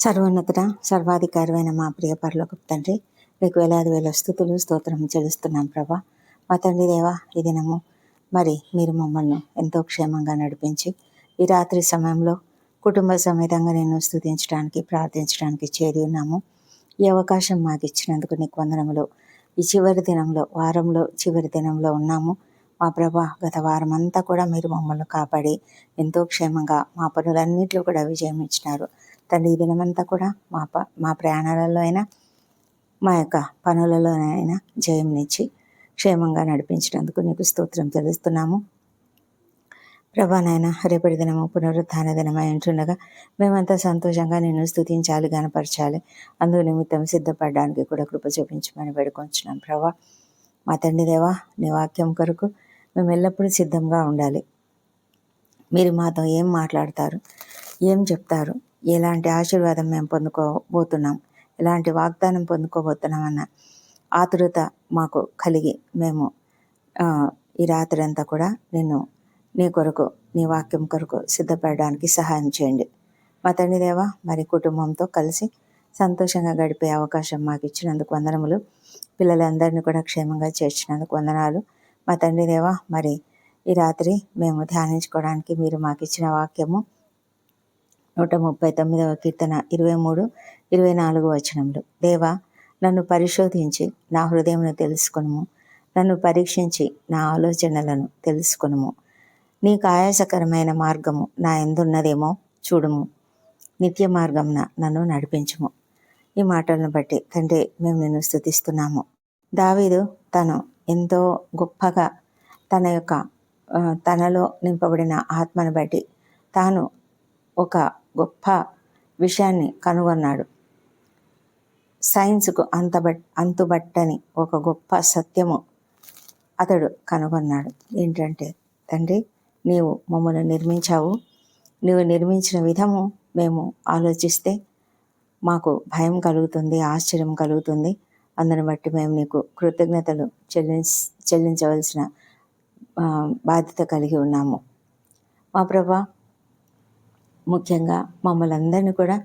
సర్వోన్నతుడ సర్వాధికారమైన మా ప్రియ పరలోకపు తండ్రి మీకు వేలాది వేల స్థుతులు స్తోత్రం చెల్లిస్తున్నాం ప్రభా. మా తండ్రి దేవా ఈ దినము మరి మీరు మమ్మల్ని ఎంతో క్షేమంగా నడిపించి ఈ రాత్రి సమయంలో కుటుంబ సమేతంగా నేను స్థుతించడానికి ప్రార్థించడానికి చేరి ఉన్నాము. ఈ అవకాశం మాకు ఇచ్చినందుకు నీకు వందనములు. ఈ చివరి దినంలో వారంలో చివరి దినంలో ఉన్నాము. మా ప్రభా గత వారం అంతా కూడా మీరు మమ్మల్ని కాపాడి ఎంతో క్షేమంగా మా పనులన్నింటిలో కూడా విజయం ఇచ్చినారు. తండ్రి ఈ దినమంతా కూడా మా ప మా ప్రయాణాలలో అయినా మా యొక్క పనులలోనైనా జయంనిచ్చి క్షేమంగా నడిపించినందుకు నీకు స్తోత్రం తెలుస్తున్నాము ప్రభానైనా రేపటి దినము పునరుత్థాన దినమై ఉంటుండగా మేమంతా సంతోషంగా నేను స్థుతించాలి గనపరచాలి అందు నిమిత్తం సిద్ధపడడానికి కూడా కృప చూపించమని వేడుకొంచున్నాం ప్రభా. మా తండ్రి దేవా నీ వాక్యం కొరకు మేము ఎల్లప్పుడూ సిద్ధంగా ఉండాలి. మీరు మాతో ఏం మాట్లాడతారు ఏం చెప్తారు ఎలాంటి ఆశీర్వాదం మేము పొందుకోబోతున్నాం ఎలాంటి వాగ్దానం పొందుకోబోతున్నామన్న ఆతురత మాకు కలిగి మేము ఈ రాత్రి అంతా కూడా నిన్ను నీ కొరకు నీ వాక్యం కొరకు సిద్ధపడడానికి సహాయం చేయండి. మా తండ్రి దేవా మరి కుటుంబంతో కలిసి సంతోషంగా గడిపే అవకాశం మాకు ఇచ్చినందుకు వందనములు. పిల్లలందరినీ కూడా క్షేమంగా చేర్చినందుకు వందనాలు. మా తండ్రి దేవా మరి ఈ రాత్రి మేము ధ్యానించుకోవడానికి మీరు మాకు ఇచ్చిన వాక్యము నూట ముప్పై తొమ్మిదవ కీర్తన ఇరవై మూడు ఇరవై నాలుగు వచనములు. దేవా నన్ను పరిశోధించి నా హృదయమును తెలుసుకును నన్ను పరీక్షించి నా ఆలోచనలను తెలుసుకునుము. నీకు ఆయాసకరమైన మార్గము నా ఎందున్నదేమో చూడుము. నిత్య మార్గంన నన్ను నడిపించుము. ఈ మాటలను బట్టి తండ్రి మేము నిన్ను స్థుతిస్తున్నాము దావీదు తను ఎంతో గొప్పగా తన యొక్క తనలో నింపబడిన ఆత్మను బట్టి తాను ఒక గొప్ప విషయాన్ని కనుగొన్నాడు. సైన్స్కు అంతబట్ అంతుబట్టని ఒక గొప్ప సత్యము అతడు కనుగొన్నాడు. ఏంటంటే తండ్రి నీవు మమ్మల్ని నిర్మించావు. నీవు నిర్మించిన విధము మేము ఆలోచిస్తే మాకు భయం కలుగుతుంది ఆశ్చర్యం కలుగుతుంది. అందుని బట్టి మేము నీకు కృతజ్ఞతలు చెల్లించ చెల్లించవలసిన బాధ్యత కలిగి ఉన్నాము. మా ప్రభా ముఖ్యంగా మమ్మల్ని అందరినీ కూడా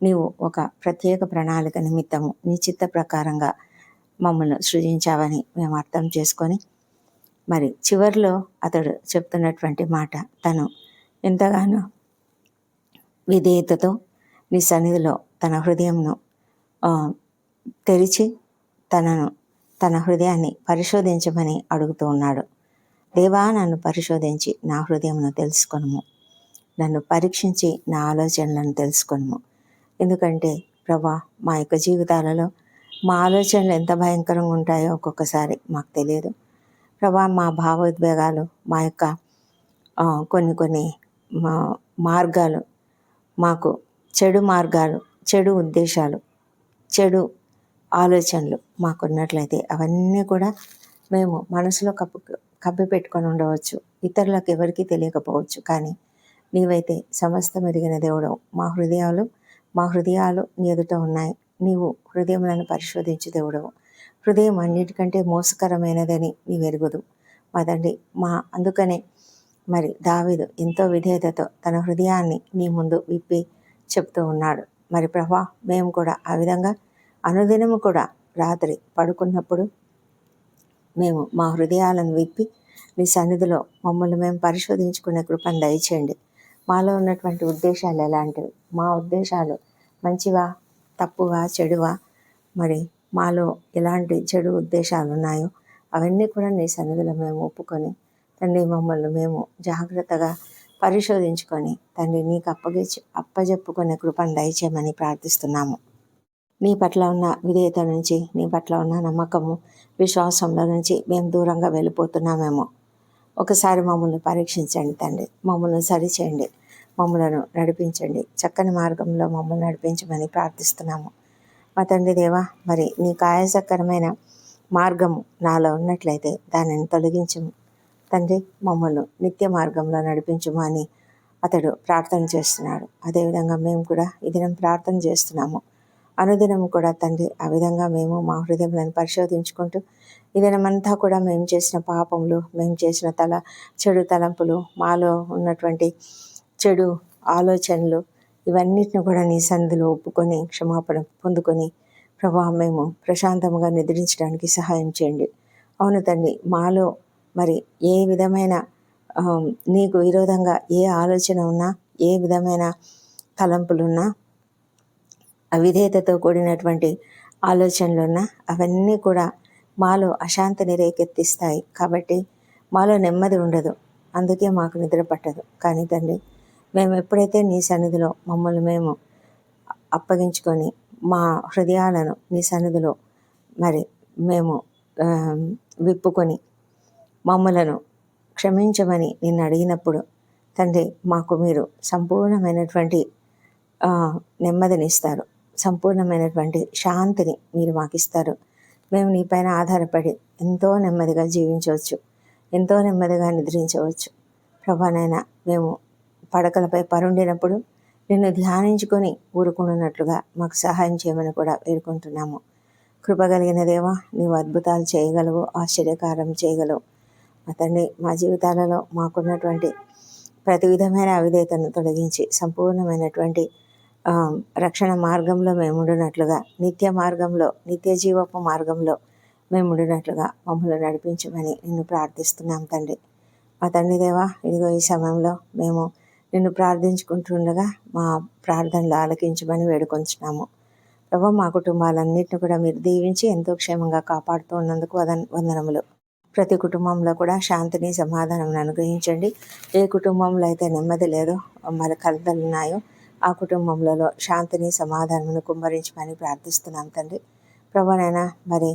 నీవు ఒక ప్రత్యేక ప్రణాళిక నిమిత్తము నీ చిత్త ప్రకారంగా మమ్మల్ని సృజించావని మేము అర్థం చేసుకొని మరి చివరిలో అతడు చెప్తున్నటువంటి మాట తను ఎంతగానో విధేయతతో నీ సన్నిధిలో తన హృదయంను తెరిచి తనను తన హృదయాన్ని పరిశోధించమని అడుగుతూ ఉన్నాడు. దేవా నన్ను పరిశోధించి నా హృదయంను తెలుసుకొనుము. నన్ను పరీక్షించి నా ఆలోచనలను తెలుసుకును ఎందుకంటే ప్రభా మా యొక్క జీవితాలలో మా ఆలోచనలు ఎంత భయంకరంగా ఉంటాయో ఒక్కొక్కసారి మాకు తెలియదు. ప్రభా మా భావోద్వేగాలు మా యొక్క కొన్ని కొన్ని మా మార్గాలు మాకు చెడు మార్గాలు చెడు ఉద్దేశాలు చెడు ఆలోచనలు మాకున్నట్లయితే అవన్నీ కూడా మేము మనసులో కప్పు కప్పి పెట్టుకొని ఉండవచ్చు. ఇతరులకు ఎవరికీ తెలియకపోవచ్చు. కానీ నీవైతే సమస్తం ఎరిగిన దేవుడు. మా హృదయాలు మా హృదయాలు నీ ఎదుట ఉన్నాయి. నీవు హృదయములను పరిశోధించు దేవుడవు హృదయం అన్నిటికంటే మోసకరమైనదని నీవు ఎరుగుదు. మా తండ్రి మా అందుకనే మరి దావీదు ఎంతో విధేయతతో తన హృదయాన్ని నీ ముందు విప్పి చెప్తూ ఉన్నాడు. మరి ప్రభా మేము కూడా ఆ విధంగా అనుదినము కూడా రాత్రి పడుకున్నప్పుడు మేము మా హృదయాలను విప్పి మీ సన్నిధిలో మమ్మల్ని మేము పరిశోధించుకునే కృపను దయచేయండి. మాలో ఉన్నటువంటి ఉద్దేశాలు ఎలాంటివి? మా ఉద్దేశాలు మంచివా? తప్పువా? చెడువా? మరి మాలో ఎలాంటి చెడు ఉద్దేశాలు ఉన్నాయో అవన్నీ కూడా నీ సన్నిధిలో మేము ఒప్పుకొని తండ్రి మమ్మల్ని మేము జాగ్రత్తగా పరిశోధించుకొని తండ్రి నీకు అప్పగించి అప్పజెప్పుకునే కృపను దయచేయమని ప్రార్థిస్తున్నాము. నీ పట్ల ఉన్న విధేయత నుంచి నీ పట్ల ఉన్న నమ్మకము విశ్వాసంలో నుంచి మేము దూరంగా వెళ్ళిపోతున్నామేమో. ఒకసారి మమ్మల్ని పరీక్షించండి తండ్రి. మమ్మల్ని సరిచేయండి. మమ్మలను నడిపించండి. చక్కని మార్గంలో మమ్మల్ని నడిపించమని ప్రార్థిస్తున్నాము. మా తండ్రి దేవా మరి నీకు ఆయాసకరమైన మార్గము నాలో ఉన్నట్లయితే దానిని తొలగించము. తండ్రి మమ్మల్ని నిత్య మార్గంలో నడిపించము అని అతడు ప్రార్థన చేస్తున్నాడు. అదేవిధంగా మేము కూడా ఈ దినం ప్రార్థన చేస్తున్నాము. అనుదినం కూడా తండ్రి ఆ విధంగా మేము మా హృదయంలను పరిశోధించుకుంటూ ఈ దినమంతా కూడా మేము చేసిన పాపములు మేము చేసిన తల చెడు తలంపులు మాలో ఉన్నటువంటి చెడు ఆలోచనలు ఇవన్నిటిని కూడా నీ సన్నిధిలో ఒప్పుకొని క్షమాపణ పొందుకొని ప్రభా మేము ప్రశాంతంగా నిద్రించడానికి సహాయం చేయండి. అవును తండ్రి మాలో మరి ఏ విధమైన నీకు విరోధంగా ఏ ఆలోచన ఉన్నా ఏ విధమైన తలంపులున్నా అవిధేయతతో కూడినటువంటి ఆలోచనలున్నా అవన్నీ కూడా మాలో అశాంతిని రేకెత్తిస్తాయి. కాబట్టి మాలో నెమ్మది ఉండదు. అందుకే మాకు నిద్ర పట్టదు. కానీ తండ్రి మేము ఎప్పుడైతే నీ సన్నిధిలో మమ్మల్ని మేము అప్పగించుకొని మా హృదయాలను నీ సన్నిధిలో మరి మేము విప్పుకొని మమ్మలను క్షమించమని నిన్ను అడిగినప్పుడు తండ్రి మాకు మీరు సంపూర్ణమైనటువంటి నెమ్మదినిస్తారు. సంపూర్ణమైనటువంటి శాంతిని మీరు మాకు ఇస్తారు మేము నీ పైన ఆధారపడి ఎంతో నెమ్మదిగా జీవించవచ్చు. ఎంతో నెమ్మదిగా నిద్రించవచ్చు. ప్రభానైనా మేము పడకలపై పరుండినప్పుడు నిన్ను ధ్యానించుకొని ఊరుకున్నట్లుగా మాకు సహాయం చేయమని కూడా వేడుకుంటున్నాము. కృపగలిగిన దేవా నీవు అద్భుతాలు చేయగలవు ఆశ్చర్యకారం చేయగలవు. అతన్ని మా జీవితాలలో మాకున్నటువంటి ప్రతి విధమైన అవిధేయతను తొలగించి సంపూర్ణమైనటువంటి రక్షణ మార్గంలో మేము ఉండినట్లుగా నిత్య మార్గంలో నిత్య జీవపు మార్గంలో మేము ఉండినట్లుగా మమ్మల్ని నడిపించమని నిన్ను ప్రార్థిస్తున్నాం తండ్రి. మా తండ్రి దేవా ఇదిగో ఈ సమయంలో మేము నిన్ను ప్రార్థించుకుంటుండగా మా ప్రార్థనలు ఆలకించమని వేడుకొంచున్నాము. ప్రభు మా కుటుంబాలన్నింటిని కూడా మీరు దీవించి ఎంతో క్షేమంగా కాపాడుతూ ఉన్నందుకు వదన్ వందనములు. ప్రతి కుటుంబంలో కూడా శాంతిని సమాధానం అనుగ్రహించండి. ఏ కుటుంబంలో అయితే నెమ్మది లేదో మరి కలతలు ఉన్నాయో ఆ కుటుంబంలో శాంతిని సమాధానమును కుమ్మరించమని ప్రార్థిస్తున్నాం తండ్రి. ప్రభానైనా మరి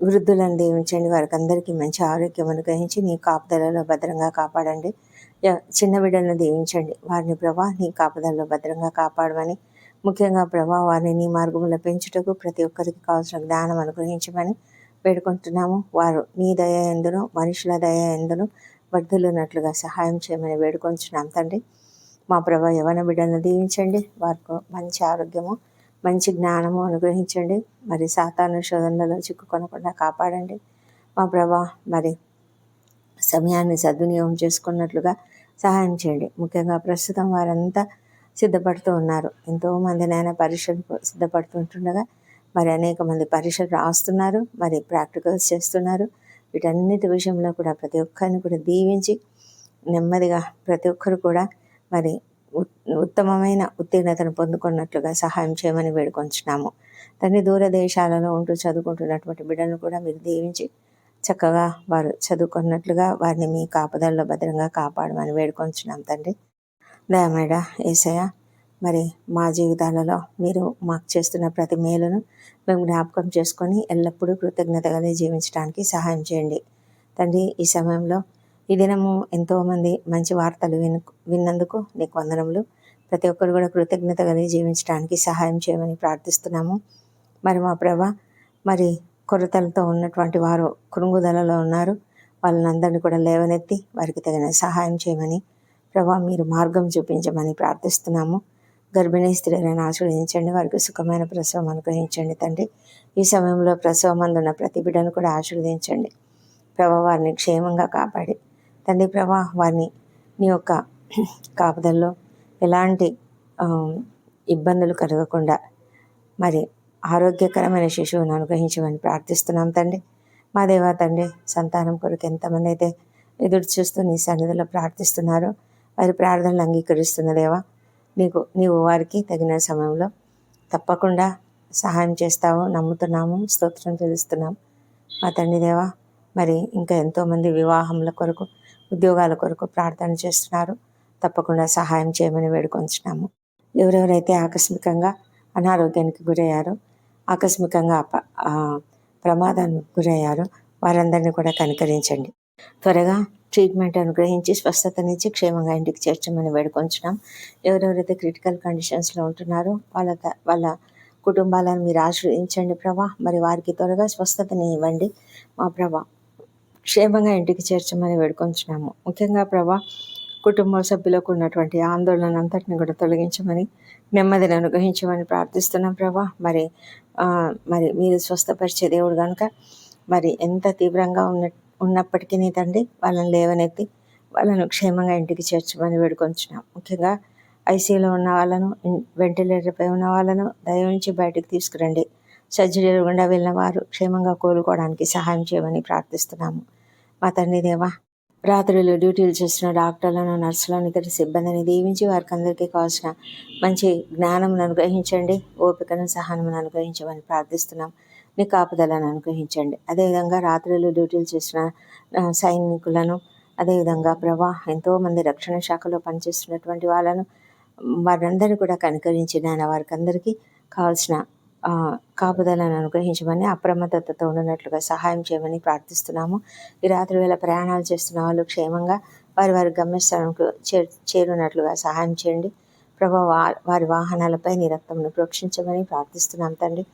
వృద్ధులను దీవించండి. వారికి అందరికీ మంచి ఆరోగ్యం అనుగ్రహించి నీ కాపుదలలో భద్రంగా కాపాడండి. చిన్న బిడ్డలను దీవించండి. వారిని ప్రభా నీ కాపుదలలో భద్రంగా కాపాడమని ముఖ్యంగా ప్రభా వారిని నీ మార్గంలో పెంచుటకు ప్రతి ఒక్కరికి కావాల్సిన జ్ఞానం అనుగ్రహించమని వేడుకుంటున్నాము. వారు నీ దయ ఎందును మనుషుల దయ ఎందును వర్ధులున్నట్లుగా సహాయం చేయమని వేడుకొంచున్నాం తండ్రి. మా ప్రభా యవన బిడ్డను దీవించండి. వారికి మంచి ఆరోగ్యము మంచి జ్ఞానము అనుగ్రహించండి. మరి సాతాను శోధనలలో చిక్కుకొనకుండా కాపాడండి. మా ప్రభా మరి సమయాన్ని సద్వినియోగం చేసుకున్నట్లుగా సహాయం చేయండి. ముఖ్యంగా ప్రస్తుతం వారంతా సిద్ధపడుతూ ఉన్నారు. ఎంతోమంది నాయన పరీక్షలు సిద్ధపడుతుంటుండగా మరి అనేక మంది పరీక్షలు రాస్తున్నారు మరి ప్రాక్టికల్స్ చేస్తున్నారు. వీటన్నిటి విషయంలో కూడా ప్రతి ఒక్కరిని కూడా దీవించి నెమ్మదిగా ప్రతి ఒక్కరు కూడా మరి ఉత్- ఉత్తమమైన ఉత్తీర్ణతను పొందుకున్నట్లుగా సహాయం చేయమని వేడుకొంచున్నాము. తండ్రి దూరదేశాలలో ఉంటూ చదువుకుంటున్నటువంటి బిడ్డలను కూడా మీరు దీవించి చక్కగా వారు చదువుకున్నట్లుగా వారిని మీ కాపుదల్లో భద్రంగా కాపాడమని వేడుకొంచున్నాం తండ్రి. దయమేడ ఏసయ్య మరి మా జీవితాలలో మీరు మాకు చేస్తున్న ప్రతి మేలును మేము జ్ఞాపకం చేసుకొని ఎల్లప్పుడూ కృతజ్ఞతగానే జీవించడానికి సహాయం చేయండి. తండ్రి ఈ సమయంలో ఈ దినము ఎంతోమంది మంచి వార్తలు విను విన్నందుకు నీకు వందనములు. ప్రతి ఒక్కరు కూడా కృతజ్ఞత కలిగి జీవించడానికి సహాయం చేయమని ప్రార్థిస్తున్నాము. మరి మా ప్రభ మరి కొరతలతో ఉన్నటువంటి వారు కృంగుదలలో ఉన్నారు. వాళ్ళనందరినీ కూడా లేవనెత్తి వారికి తగిన సహాయం చేయమని ప్రభా మీరు మార్గం చూపించమని ప్రార్థిస్తున్నాము. గర్భిణీ స్త్రీలను ఆశ్రయించండి వారికి సుఖమైన ప్రసవం అనుగ్రహించండి తండ్రి. ఈ సమయంలో ప్రసవం అందున్న ప్రతి బిడ్డను కూడా ఆశీర్వదించండి. ప్రభా వారిని క్షేమంగా కాపాడి తండ్రి ప్రభా వారిని నీ యొక్క కాపుదల్లో ఎలాంటి ఇబ్బందులు కలగకుండా మరి ఆరోగ్యకరమైన శిశువును అనుగ్రహించమని ప్రార్థిస్తున్నాం తండ్రి. మా దేవా తండ్రి సంతానం కొరకు ఎంతమంది అయితే ఎదురు చూస్తూ నీ సన్నిధిలో ప్రార్థిస్తున్నారో వారి ప్రార్థనలు అంగీకరిస్తున్న దేవా నీకు నీవు వారికి తగిన సమయంలో తప్పకుండా సహాయం చేస్తావు నమ్ముతున్నాము స్తోత్రం తెలుస్తున్నాం మా తండ్రి దేవా మరి ఇంకా ఎంతోమంది వివాహముల కొరకు ఉద్యోగాల కొరకు ప్రార్థన చేస్తున్నారు. తప్పకుండా సహాయం చేయమని వేడుకొంచున్నాము. ఎవరెవరైతే ఆకస్మికంగా అనారోగ్యానికి గురయ్యారో ఆకస్మికంగా అప- ప్రమాదానికి గురయ్యారో వారందరినీ కూడా కనికరించండి. త్వరగా ట్రీట్మెంట్ అనుగ్రహించి స్వస్థతనిచ్చి క్షేమంగా ఇంటికి చేర్చమని వేడుకొంచున్నాం. ఎవరెవరైతే క్రిటికల్ కండిషన్స్లో ఉంటున్నారో వాళ్ళ త- వాళ్ళ కుటుంబాలను మీరు ఆశ్రయించండి ప్రభా. మరి వారికి త్వరగా స్వస్థతని ఇవ్వండి. మా ప్రభా క్షేమంగా ఇంటికి చేర్చమని వేడుకొంచున్నాము. ముఖ్యంగా ప్రభా కుటుంబ సభ్యులకు ఉన్నటువంటి ఆందోళన అంతటిని కూడా తొలగించమని నెమ్మదిని అనుగ్రహించమని ప్రార్థిస్తున్నాం ప్రభా. మరి మరి మీరు స్వస్థపరిచే దేవుడు కనుక మరి ఎంత తీవ్రంగా ఉన్న ఉన్నప్పటికీ తండ్రి వాళ్ళని లేవనెత్తి వాళ్ళను క్షేమంగా ఇంటికి చేర్చమని వేడుకొంచున్నాం. ముఖ్యంగా ఐసీయూలో ఉన్న వాళ్ళను వెంటిలేటర్పై ఉన్న వాళ్ళను దయ ఉంచి బయటకు తీసుకురండి. సర్జరీలు గుండా వెళ్ళిన వారు క్షేమంగా కోలుకోవడానికి సహాయం చేయమని ప్రార్థిస్తున్నాము. మా తండ్రి దేవా. రాత్రులు డ్యూటీలు చేస్తున్న డాక్టర్లను నర్సులను ఇతర సిబ్బందిని దీవించి వారికి అందరికీ కావాల్సిన మంచి జ్ఞానం అనుగ్రహించండి. ఓపికను సహనమును అనుగ్రహించమని ప్రార్థిస్తున్నాం. నీ కాపుదలను అనుగ్రహించండి. అదేవిధంగా రాత్రులు డ్యూటీలు చేసిన సైనికులను అదేవిధంగా ప్రభా ఎంతోమంది రక్షణ శాఖలో పనిచేస్తున్నటువంటి వాళ్ళను వారందరూ కూడా కనుకరించి నాయన వారికి అందరికీ కావాల్సిన కాపుదలను అనుగ్రహించమని అప్రమత్తతతో ఉన్నట్లుగా సహాయం చేయమని ప్రార్థిస్తున్నాము. ఈ రాత్రి వేళ ప్రయాణాలు చేస్తున్న వాళ్ళు క్షేమంగా వారి వారి గమ్యస్థానంకు చే చేరునట్లుగా సహాయం చేయండి. ప్రభా వారి వాహనాలపై నీ రక్తంను ప్రోక్షించమని ప్రార్థిస్తున్నాం తండ్రి.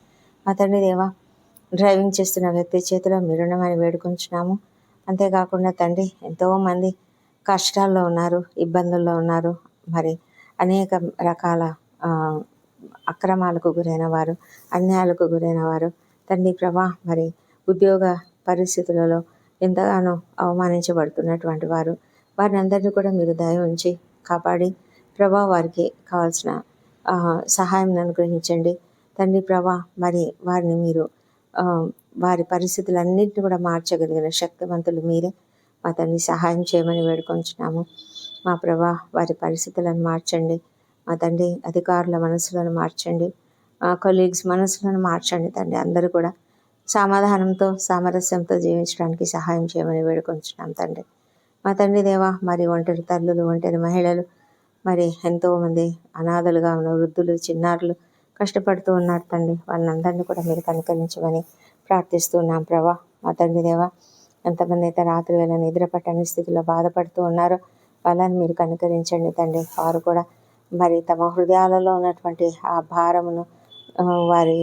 మా తండ్రి దేవా డ్రైవింగ్ చేస్తున్న వ్యక్తి చేతిలో మీరుండమని వేడుకుంటున్నాము అంతేకాకుండా తండ్రి ఎంతోమంది కష్టాల్లో ఉన్నారు ఇబ్బందుల్లో ఉన్నారు. మరి అనేక రకాల అక్రమాలకు గురైన వారు అన్యాయాలకు గురైన వారు తండ్రి ప్రభా మరి ఉద్యోగ పరిస్థితులలో ఎంతగానో అవమానించబడుతున్నటువంటి వారు వారిని అందరినీ కూడా మీరు దయ ఉంచి కాపాడి ప్రభా వారికి కావాల్సిన సహాయం అనుగ్రహించండి. తండ్రి ప్రభా మరి వారిని మీరు వారి పరిస్థితులన్నింటినీ కూడా మార్చగలిగిన శక్తివంతులు మీరే. మా తండ్రి సహాయం చేయమని వేడుకొంచున్నాము. మా ప్రభా వారి పరిస్థితులను మార్చండి. మా తండ్రి అధికారుల మనసులను మార్చండి. మా కొలీగ్స్ మనసులను మార్చండి తండ్రి. అందరూ కూడా సమాధానంతో సామరస్యంతో జీవించడానికి సహాయం చేయమని వేడుకొంచున్నాం తండ్రి. మా తండ్రి దేవా మరి ఒంటరి తల్లులు ఒంటరి మహిళలు మరి ఎంతోమంది అనాథలుగా ఉన్న వృద్ధులు చిన్నారులు కష్టపడుతూ ఉన్నారు తండ్రి. వాళ్ళందరినీ కూడా మీరు కనుకరించమని ప్రార్థిస్తున్నాం ప్రభా. మా తండ్రి దేవా ఎంతమంది అయితే రాత్రి వేళ నిద్ర పట్టని స్థితిలో బాధపడుతూ ఉన్నారో వాళ్ళని మీరు కనుకరించండి తండ్రి. వారు కూడా మరి తమ హృదయాలలో ఉన్నటువంటి ఆ భారమును వారి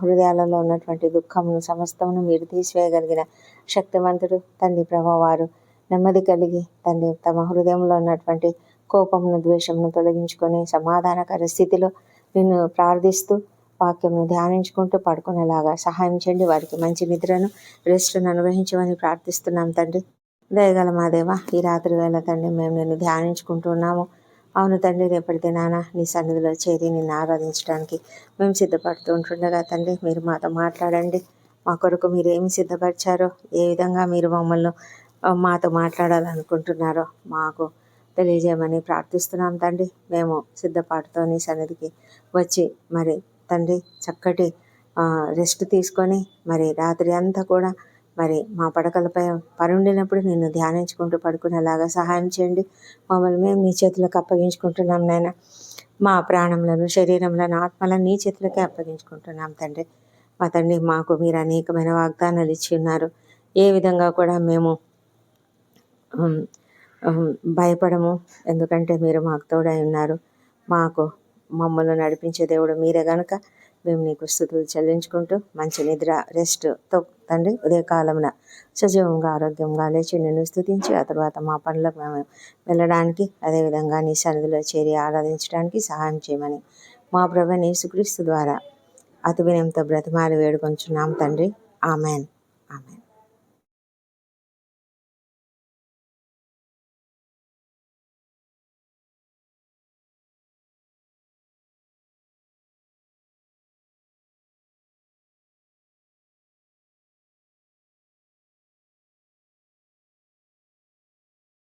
హృదయాలలో ఉన్నటువంటి దుఃఖమును సమస్తమును మీరు తీసివేయగలిగిన శక్తివంతుడు తండ్రి ప్రభావారు. వారు నెమ్మది కలిగి తండ్రి తమ హృదయంలో ఉన్నటువంటి కోపమును ద్వేషమును తొలగించుకొని సమాధానకర స్థితిలో నిన్ను ప్రార్థిస్తూ వాక్యంను ధ్యానించుకుంటూ పడుకునేలాగా సహాయం చేయండి. వారికి మంచి నిద్రను రెస్ట్ను అనుగ్రహించమని ప్రార్థిస్తున్నాం తండ్రి. దయగల మా దేవ ఈ రాత్రి వేళ తండ్రి మేము నిన్ను ధ్యానించుకుంటున్నాము అవును తండ్రి రేపటి దినాన నీ సన్నిధిలో చేరి నిన్ను ఆరాధించడానికి మేము సిద్ధపడుతూ ఉంటుండగా తండ్రి మీరు మాతో మాట్లాడండి. మా కొరకు మీరు ఏమి సిద్ధపరిచారో ఏ విధంగా మీరు మమ్మల్ని మాతో మాట్లాడాలనుకుంటున్నారో మాకు తెలియజేయమని ప్రార్థిస్తున్నాం తండ్రి. మేము సిద్ధపాటుతో నీ సన్నిధికి వచ్చి మరి తండ్రి చక్కటి రెస్ట్ తీసుకొని మరి రాత్రి అంతా కూడా మరి మా పడకలపై పరుండినప్పుడు నిన్ను ధ్యానించుకుంటూ పడుకునేలాగా సహాయం చేయండి. మమ్మల్ని మేము నీ చేతులకు అప్పగించుకుంటున్నాం నాయన. మా ప్రాణములను శరీరంలను ఆత్మలను నీ చేతులకే అప్పగించుకుంటున్నాం తండ్రి. మా తండ్రి మాకు మీరు అనేకమైన వాగ్దానాలు ఇచ్చి ఉన్నారు. ఏ విధంగా కూడా మేము భయపడము. ఎందుకంటే మీరు మాకు తోడై ఉన్నారు. మాకు మమ్మల్ని నడిపించే దేవుడు మీరే గనుక. మేము నీకు స్థుతులు చెల్లించుకుంటూ మంచి నిద్ర రెస్ట్తో తండ్రి ఉదయకాలమున సజీవంగా ఆరోగ్యంగా లేచి నిన్ను స్థుతించి ఆ తర్వాత మా పనులకు మేము వెళ్ళడానికి అదేవిధంగా నీ సన్నిధిలో చేరి ఆరాధించడానికి సహాయం చేయమని మా ప్రభు యేసుక్రీస్తు ద్వారా అతి వినయంతో బ్రతిమాలి వేడుకొంచున్నాం తండ్రి. ఆమెన్. ఆమెన్.